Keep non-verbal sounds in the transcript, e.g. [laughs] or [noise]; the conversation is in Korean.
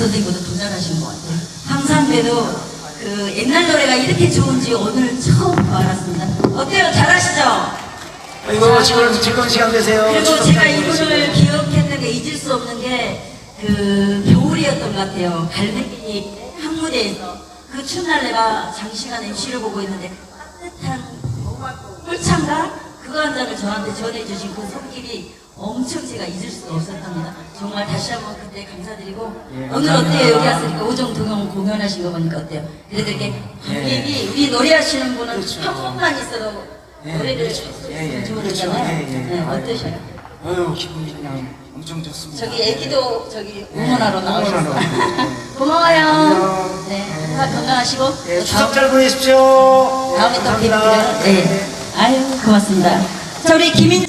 선생님보다 더 잘하신 것 같아요. 항상 그래도 그 옛날 노래가 이렇게 좋은지 오늘 처음 알았습니다. 어때요? 잘하시죠? 이거 지금 즐거운 시간 되세요. 그리고 제가 잘 이분을. 기억했는 게 잊을 수 없는 게 그 겨울이었던 것 같아요. 갈매기 항무대에서 그 추날 내가 장시간 MC를 보고 있는데 따뜻한 꿀찬가 한 잔을 저한테 전해주신 그 손길이 엄청 제가 잊을 수 없었답니다. 정말 다시 한번 그때 감사드리고 예, 오늘. 어때요? 여기 왔으니까 오정 동영 공연하신 거 보니까 어때요? 그래도 이렇게 관객이 우리 노래하시는 분은 예. 그렇죠. 한 번만 있어도 예, 노래를 그렇죠. 예, 예. 좋은 그렇죠. 예, 예. 네. 어떠셔요? 아유 기분이 그냥 엄청 좋습니다. 저기 애기도 저기 응원하러 네, 나오셨어요. [laughs] 고마워요. 안녕. 네, 다 건강하시고 예, 또 추석 잘 보내십시오. 다음에 또. 뵙기를. 네. 아유 고맙습니다. 자 우리 김인주.